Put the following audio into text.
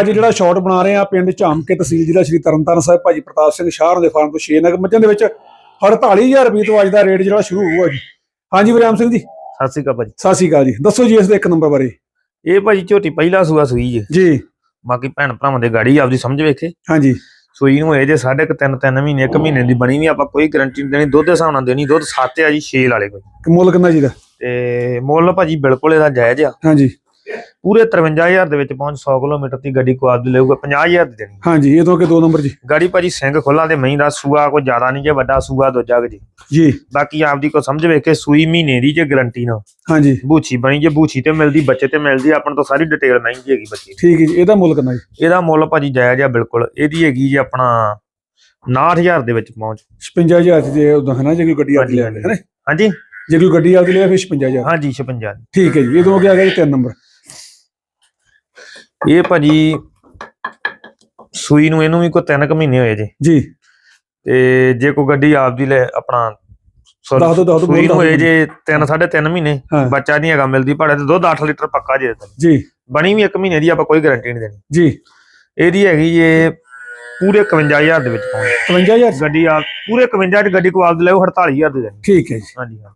ਅੱਜ ਜਿਹੜਾ ਸ਼ਾਟ ਬਣਾ ਰਹੇ ਆ ਪਿੰਡ ਝਾਮਕੇ ਤਹਿਸੀਲ ਜ਼ਿਲ੍ਹਾ ਸ਼੍ਰੀ ਤਰਨਤਾਰਨ ਸਾਹਿਬ ਭਾਜੀ ਪ੍ਰਤਾਪ ਸਿੰਘ ਸ਼ਾਹਰ ਦੇ ਫਾਰਮ ਤੋਂ 6 ਨਗ ਮੱਝਾਂ ਦੇ ਵਿੱਚ 48000 ਰੁਪਏ ਤੋਂ ਅੱਜ ਦਾ ਰੇਟ ਜਿਹੜਾ ਸ਼ੁਰੂ ਹੋਊਗਾ ਜੀ। ਹਾਂਜੀ ਵਿਰਾਮ ਸਿੰਘ ਜੀ। ਸਤਿ ਸ਼੍ਰੀ ਅਕਾਲ ਭਾਜੀ। ਸਤਿ ਸ਼੍ਰੀ ਅਕਾਲ ਜੀ। ਦੱਸੋ ਜੀ ਇਸ ਦੇ ਇੱਕ ਨੰਬਰ ਬਾਰੇ। ਇਹ ਭਾਜੀ ਝੋਟੀ ਪਹਿਲਾ ਸੂਆ ਸੂਈ ਜੇ। ਜੀ। ਬਾਕੀ ਭੈਣ ਭਰਾਵਾਂ ਦੇ ਗਾੜੀ ਆਪਦੀ ਸਮਝ ਵੇਖੇ। ਹਾਂਜੀ। ਸੂਈ ਨੂੰ ਇਹ ਜੇ ਸਾਢੇ ਕੁ ਤਿੰਨ ਤਿੰਨ ਮਹੀਨੇ ਇੱਕ ਮਹੀਨੇ ਦੀ ਬਣੀ ਵੀ ਆਪਾਂ ਕੋਈ ਗਾਰੰਟੀ ਨਹੀਂ ਦੇਣੀ। ਦੁੱਧ ਦੇ ਹਿਸਾਬ ਨਾਲ ਦੇਣੀ। ਦੁੱਧ ਸੱਤ ਆ ਜੀ 6 ਵਾਲੇ ਕੋਈ। ਕਿ ਮੁੱਲ ਕਿੰਨਾ ਜੀ ਦਾ? ਤੇ ਮੁੱਲ ਭਾਜੀ ਬਿਲਕੁਲ ਇਹਦਾ ਜਾਇਜ਼ ਆ। ਹਾਂਜੀ। ਪੂਰੇ 53000 ਦੇ ਵਿੱਚ ਪਹੁੰਚ 100 ਕਿਲੋਮੀਟਰ ਦੀ ਗੱਡੀ ਕੋ ਆਪਦੀ ਲਊਗਾ 50000 ਦੀ ਦੇਣੀ। ਹਾਂਜੀ ਇਹ ਤੋਂ ਕਿ ਦੋ ਨੰਬਰ ਜੀ। ਗਾੜੀ ਭਾਜੀ ਸਿੰਘ ਖੋਲਾਂ ਤੇ ਮਹੀਂ ਦਾ ਸੂਆ ਕੋਈ ਜ਼ਿਆਦਾ ਨਹੀਂ ਜੇ ਵੱਡਾ ਸੂਆ ਦੂਜਾ ਜੀ। ਜੀ। ਬਾਕੀ ਆਪਦੀ ਕੋ ਸਮਝ ਵੇਖ ਕੇ ਸੂਈ ਮਹੀਨੇ ਦੀ ਜੇ ਗਾਰੰਟੀ ਨਾ ਹਾਂਜੀ। ਬੂਛੀ ਬਣੀ ਜੇ ਬੂਛੀ ਤੇ ਮਿਲਦੀ ਬੱਚੇ ਤੇ ਮਿਲਦੀ ਆਪਾਂ ਤੋਂ ਸਾਰੀ ਡਿਟੇਲ ਮਹਿੰਗੀ ਹੈਗੀ ਬੱਚੀ ਦੀ। ਠੀਕ ਹੈ ਜੀ ਇਹਦਾ ਮੁੱਲ ਕਿੰਨਾ ਜੀ? ਇਹਦਾ ਮੁੱਲ ਭਾਜੀ ਜਾਇਜ਼ ਆ ਬਿਲਕੁਲ ਇਹਦੀ ਹੈਗੀ ਜੀ ਆਪਣਾ 69000 ਦੇ ਵਿੱਚ ਪਹੁੰਚ। 56000 ਚ ਜੇ ਉਦਾਂ ਹੈ ਨਾ ਜੇ ਕੋਈ ਗੱਡੀ ਆਪਦੀ ਲੈ ਲੈ ਹੈ ਹਾਂਜੀ। ਜੇ ਕੋਈ ਗੱਡੀ ਆਪਦੀ ਲੈ ਫਿਰ 56000 ਹਾਂਜੀ 56 ਦੀ। ਠੀਕ ਹੈ ਜੀ ਇਹ ਤੋਂ ਕੀ ਆ ਗਿਆ ਜੀ ਤਿੰਨ ਨੰਬਰ। ਇਹ ਭਾਜੀ ਸੂਈ ਨੂੰ ਇਹਨੂੰ ਵੀ ਕੋਈ 3 ਕੁ ਮਹੀਨੇ ਹੋਏ ਜੇ। ਜੀ। ਤੇ ਜੇ ਕੋਈ ਗੱਡੀ ਆਪਦੀ ਲੈ ਆਪਣਾ ਦੱਸ ਦੱਸ ਸੂਈ ਨੂੰ ਹੋਏ। ਜੇ 3 3.5 ਮਹੀਨੇ। ਬੱਚਾ ਨਹੀਂ ਹੈਗਾ ਮਿਲਦੀ ਭਾੜੇ ਤੇ ਦੁੱਧ 8 ਲੀਟਰ ਪੱਕਾ ਜੇ। ਜੀ। ਬਣੀ ਵੀ 1 ਮਹੀਨੇ ਦੀ ਆਪਾਂ ਕੋਈ ਗਾਰੰਟੀ ਨਹੀਂ ਦੇਣੀ। ਜੀ। ਇਹਦੀ ਹੈਗੀ ਜੇ ਪੂਰੇ 51000 ਦੇ ਵਿੱਚ ਪਹੁੰਚ 55000 ਗੱਡੀ ਆ ਪੂਰੇ 51 ਚ ਗੱਡੀ ਕੋ ਆਪਦੀ ਲੈ 48000 ਦੀ ਦੇਣੀ। ਠੀਕ ਹੈ ਜੀ। ਹਾਂਜੀ ਹਾਂ।